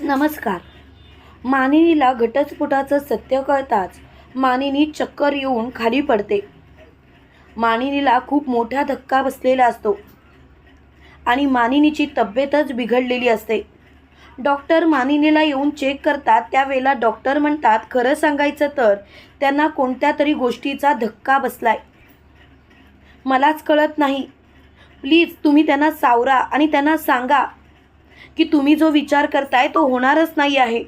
नमस्कार. मानिनीला घटस्फोटाचं सत्य कळताच मानिनी चक्कर येऊन खाली पडते. मानिनीला खूप मोठा धक्का बसलेला असतो. आणि मानिनीची तब्येतच बिघडलेली असते. डॉक्टर मानिनीला येऊन चेक करतात त्यावेळेला डॉक्टर म्हणतात खरं सांगायचं तर त्यांना कोणत्या तरी गोष्टीचा धक्का बसलाय. मलाच कळत नाही. प्लीज तुम्ही त्यांना सावरा आणि त्यांना सांगा की तुम्ही जो विचार करताय तो होणारच नाही आहे.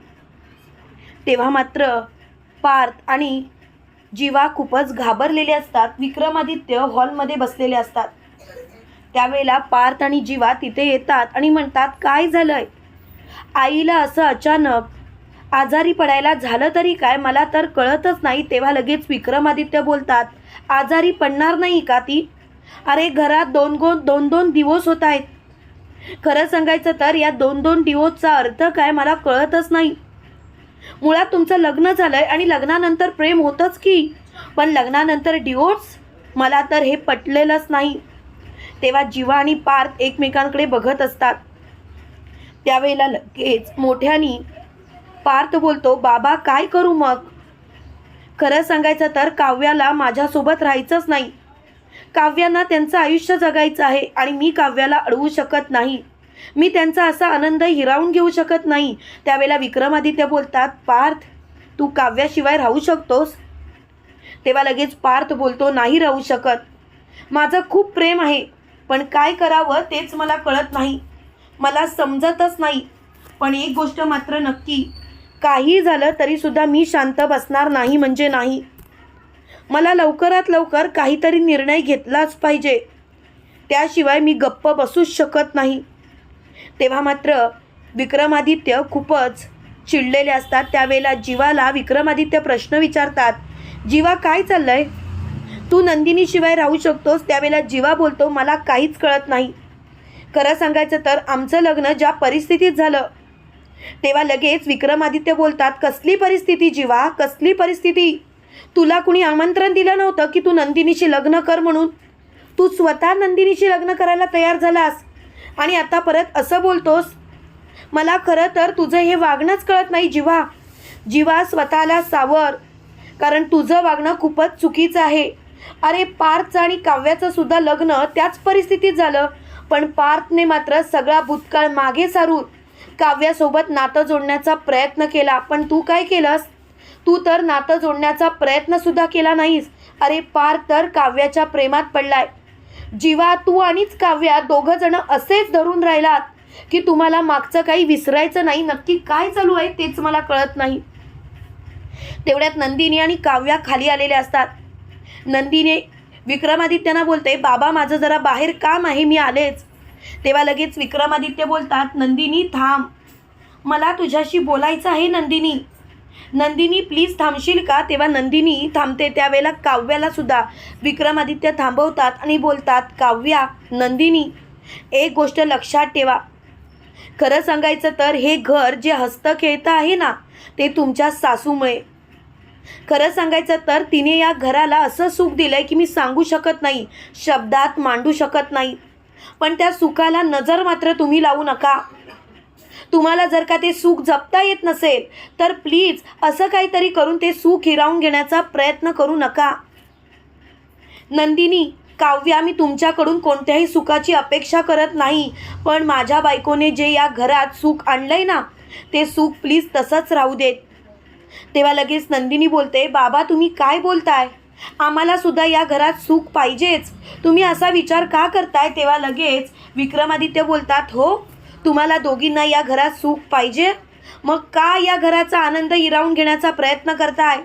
तेव्हा मात्र पार्थ आणि जीवा खूपच घाबरलेले असतात. विक्रमादित्य हॉलमध्ये बसलेले असतात. त्यावेळेला पार्थ आणि जीवा तिथे येतात आणि म्हणतात काय झालंय? आईला असं अचानक आजारी पडायला झालं तरी काय? मला तर कळतच नाही. तेव्हा लगेच विक्रमादित्य बोलतात आजारी पडणार नाही का ती? अरे घरात दोन गो दोन दोन दिवस होत आहेत. खरं सांगायचं तर या दोन दोन डिवोर्सचा अर्थ काय मला कळतच नाही. मुळात तुमचं लग्न झालंय आणि लग्नानंतर प्रेम होतंच की पण लग्नानंतर डिवोर्स मला तर हे पटलेलंच नाही. तेव्हा जीवा आणि पार्थ एकमेकांकडे बघत असतात. त्यावेळेला लगेच मोठ्यानी पार्थ बोलतो बाबा काय करू मग? खरं सांगायचं तर काव्याला माझ्यासोबत राहायचंच नाही. काव्यांना त्यांचं आयुष्य जगायचं आहे आणि मी काव्याला अडवू शकत नाही. मी त्यांचा असा आनंद हिरावून घेऊ शकत नाही. त्यावेळेला विक्रमादित्य बोलतात पार्थ तू काव्याशिवाय राहू शकतोस. तेव्हा लगेच पार्थ बोलतो नाही राहू शकत. माझं खूप प्रेम आहे पण काय करावं तेच मला कळत नाही. मला समजतच नाही. पण एक गोष्ट मात्र नक्की. काही झालं तरीसुद्धा मी शांत बसणार नाही म्हणजे नाही. मला लवकरात लवकर काहीतरी निर्णय घेतलाच पाहिजे. त्याशिवाय मी गप्प बसूच शकत नाही. तेव्हा मात्र विक्रमादित्य खूपच चिडलेले असतात. त्यावेळेला जीवाला विक्रमादित्य प्रश्न विचारतात जीवा काय चाललंय? तू नंदिनीशिवाय राहू शकतोस. त्यावेळेला जीवा बोलतो मला काहीच कळत नाही. खरं सांगायचं तर आमचं लग्न ज्या परिस्थितीत झालं तेव्हा लगेच विक्रमादित्य बोलतात कसली परिस्थिती जीवा? कसली परिस्थिती? तुला कुणी आमंत्रण दिलं नव्हतं की तू नंदिनीशी लग्न कर म्हणून? तू स्वतः नंदिनीशी लग्न करायला तयार झालास आणि आता परत असं बोलतोस? मला खरं तर तुझं हे वागणंच कळत नाही जिवा जिवा स्वतःला सावर. कारण तुझं वागणं खूपच चुकीचं आहे. अरे पार्थचं आणि काव्याचं सुद्धा लग्न त्याच परिस्थितीत झालं. पण पार्थने मात्र सगळा भूतकाळ मागे सारून काव्यासोबत नातं जोडण्याचा प्रयत्न केला. पण तू काय केलंस? तू तर नातं जोडण्याचा प्रयत्नसुद्धा केला नाहीस. अरे पार तर काव्याच्या प्रेमात पडलाय. जीवा तू आणिच काव्या दोघं जण असेच धरून राहिलात की तुम्हाला मागचं काही विसरायचं नाही. नक्की काय चालू आहे तेच मला कळत नाही. तेवढ्यात नंदिनी आणि काव्या खाली आलेले असतात. नंदिनी विक्रमादित्यांना बोलते बाबा माझं जरा बाहेर काम आहे मी आलेच. तेव्हा लगेच विक्रमादित्य बोलतात नंदिनी थांब. मला तुझ्याशी बोलायचं आहे नंदिनी. नंदिनी प्लीज थांबशील का? तेव्हा नंदिनी थांबते. त्यावेळेला काव्याला सुद्धा विक्रमादित्य थांबवतात आणि बोलतात काव्या नंदिनी एक गोष्ट लक्षात ठेवा. खरं सांगायचं तर हे घर जे हस्त खेळतं आहे ना ते तुमच्या सासूमुळे. खरं सांगायचं तर तिने या घराला असं सुख दिलंय की मी सांगू शकत नाही शब्दात मांडू शकत नाही. पण त्या सुखाला नजर मात्र तुम्ही लावू नका. तुम्हाला जर का ते सुख जपता येत नसेल तर प्लीज असं काहीतरी करून ते सुख हिरावून घेण्याचा प्रयत्न करू नका. नंदिनी काव्या मी तुमच्याकडून कोणत्याही सुखाची अपेक्षा करत नाही पण माझ्या बायकोने जे या घरात सुख आणलंय ना ते सुख प्लीज तसंच राहू देत. तेव्हा लगेच नंदिनी बोलते बाबा तुम्ही काय बोलताय? आम्हाला सुद्धा या घरात सुख पाहिजेच. तुम्ही असा विचार का करताय? तेव्हा लगेच विक्रमादित्य बोलतात हो तुम्हाला दोघींना या घरात सुख पाहिजे? मग का या घराचा आनंद हिरावून घेण्याचा प्रयत्न करताय?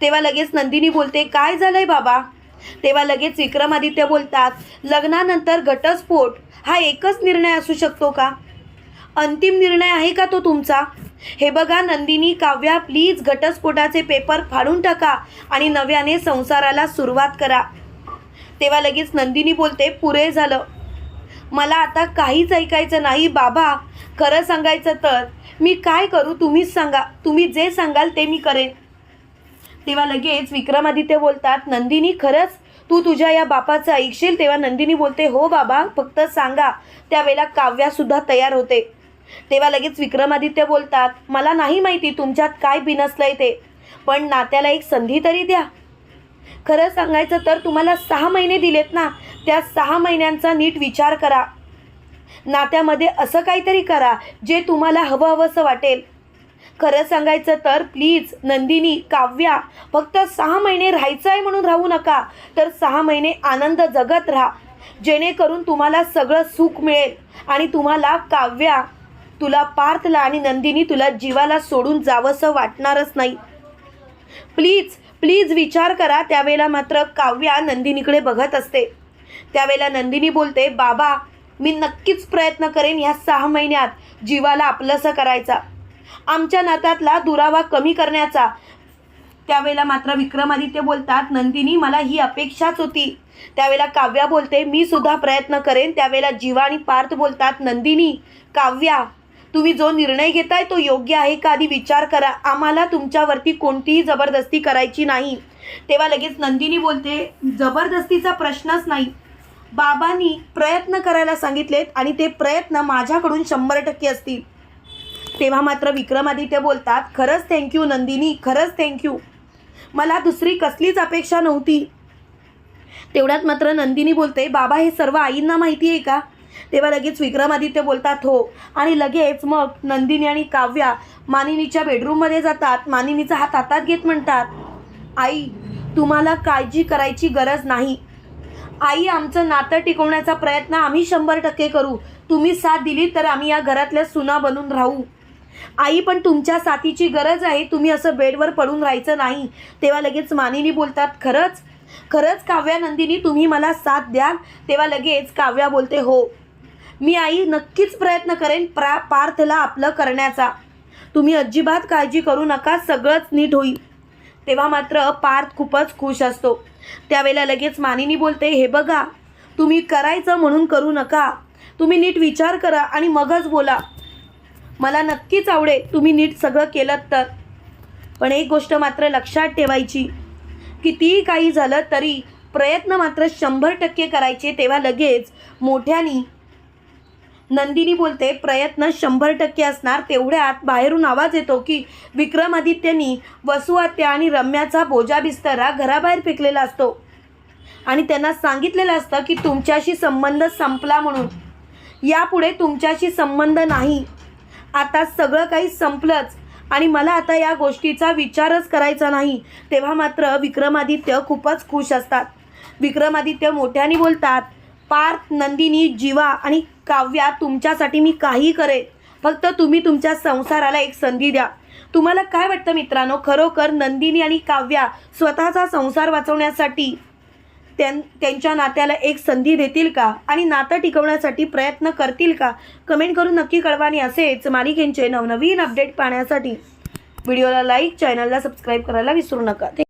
तेव्हा लगेच नंदिनी बोलते काय झालंय बाबा? तेव्हा लगेच विक्रमादित्य बोलतात लग्नानंतर घटस्फोट हा एकच निर्णय असू शकतो का? अंतिम निर्णय आहे का तो तुमचा? हे बघा नंदिनी काव्या प्लीज घटस्फोटाचे पेपर फाडून टाका आणि नव्याने संसाराला सुरुवात करा. तेव्हा लगेच नंदिनी बोलते पुरे झालं. मला आता काहीच ऐकायचं नाही बाबा. खरं सांगायचं तर मी काय करू? तुम्हीच सांगा. तुम्ही जे सांगाल ते मी करेन. तेव्हा लगेच विक्रमादित्य बोलतात नंदिनी खरंच तू तुझ्या या बापाचं ऐकशील? तेव्हा नंदिनी बोलते हो बाबा फक्त सांगा. त्यावेळेला काव्यासुद्धा तयार होते. तेव्हा लगेच विक्रमादित्य बोलतात मला नाही माहिती तुमच्यात काय बिनसलंय ते पण नात्याला एक संधी तरी द्या. खरं सांगायचं तर तुम्हाला सहा महिने दिलेत ना त्या सहा महिन्यांचा नीट विचार करा. नात्यामध्ये असं काहीतरी करा जे तुम्हाला हवं हवंसं वाटेल. खरं सांगायचं तर प्लीज नंदिनी काव्या फक्त सहा महिने राहायचं आहे म्हणून राहू नका. तर सहा महिने आनंद जगत राहा. जेणेकरून तुम्हाला सगळं सुख मिळेल. आणि तुम्हाला काव्या तुला पार्थला आणि नंदिनी तुला जीवाला सोडून जावंसं वाटणारच नाही. प्लीज प्लीज विचार करा त्यावेळेला मात्र काव्या नंदिनीकडे बघत असते. त्यावेळेला नंदिनी बोलते बाबा मी नक्कीच प्रयत्न करेन ह्या सहा महिन्यात जीवाला आपलंसं करायचा. आमच्या नात्यातला दुरावा कमी करण्याचा. त्यावेळेला मात्र विक्रमादित्य बोलतात नंदिनी मला ही अपेक्षाच होती. त्यावेळेला काव्या बोलते मी सुद्धा प्रयत्न करेन. त्यावेळेला जीवा आणि पार्थ बोलतात नंदिनी काव्या तुम्ही जो निर्णय घेताय तो योग्य आहे का? आधी विचार करा. आम्हाला तुमच्यावरती कोणतीही जबरदस्ती करायची नाही. तेव्हा लगेच नंदिनी बोलते जबरदस्तीचा प्रश्नच नाही. बाबांनी प्रयत्न करायला सांगितलेत आणि ते प्रयत्न माझ्याकडून शंभर टक्के असतील. तेव्हा मात्र विक्रमादित्य बोलतात खरंच थँक्यू नंदिनी खरंच थँक्यू मला दुसरी कसलीच अपेक्षा नव्हती. तेवढ्यात मात्र नंदिनी बोलते बाबा हे सर्व आईंना माहिती आहे का? तेव्हा लगेच विक्रमादित्य बोलतात हो. आणि लगेच मग नंदिनी आणि काव्या मानिनीच्या बेडरूममध्ये जातात. मानिनीचा हात हातात घेत म्हणतात आई तुम्हाला काळजी करायची गरज नाही. आई आमचं नातं टिकवण्याचा प्रयत्न आम्ही शंभर टक्के करू. तुम्ही साथ दिली तर आम्ही या घरातल्या सुना बनून राहू. आई पण तुमच्या साथीची गरज आहे. तुम्ही असं बेडवर पडून राहायचं नाही. तेव्हा लगेच मानिनी बोलतात खरंच खरंच काव्या नंदिनी तुम्ही मला साथ द्याल. तेव्हा लगेच काव्या बोलते हो. मी आई नक्कीच प्रयत्न करेन प्रा पार्थला आपलं करण्याचा. तुम्ही अजिबात काळजी करू नका सगळंच नीट होईल. तेव्हा मात्र पार्थ खूपच खुश असतो. त्यावेळेला लगेच मानिनी बोलते हे बघा तुम्ही करायचं म्हणून करू नका. तुम्ही नीट विचार करा आणि मगच बोला. मला नक्कीच आवडेल तुम्ही नीट सगळं केलं तर. पण एक गोष्ट मात्र लक्षात ठेवायची कितीही काही झालं तरी प्रयत्न मात्र शंभर टक्के करायचे तेव्हा लगेच मोठ्यानी नंदिनी बोलते प्रयत्न शंभर टक्के असणार. तेवढ्यात बाहेरून आवाज येतो की विक्रमादित्यनी वसुआत्या आणि रम्याचा बोजा बिस्तरा घराबाहेर फेकलेला असतो. आणि त्यांना सांगितलेलं असतं की तुमच्याशी संबंध संपला म्हणून. यापुढे तुमच्याशी संबंध नाही. आता सगळं काही संपलंच. आणि मला आता या गोष्टीचा विचारच करायचा नाही. तेव्हा मात्र विक्रमादित्य खूपच खुश असतात. विक्रमादित्य मोठ्याने बोलतात पार्थ नंदिनी जीवा आणि काव्या तुमच्यासाठी मी काही करेन. फक्त तुम्ही तुमच्या संसाराला एक संधी द्या. तुम्हाला काय वाटतं मित्रांनो? खरोखर नंदिनी आणि काव्या स्वतःचा संसार वाचवण्यासाठी त्यां त्यांच्या नात्याला एक संधी देतील का? आणि नातं टिकवण्यासाठी प्रयत्न करतील का? कमेंट करून नक्की कळवा आणि असेच मालिकेंचे नवनवीन अपडेट पाहण्यासाठी. व्हिडिओला लाईक चॅनलला सबस्क्राईब करायला विसरू नका.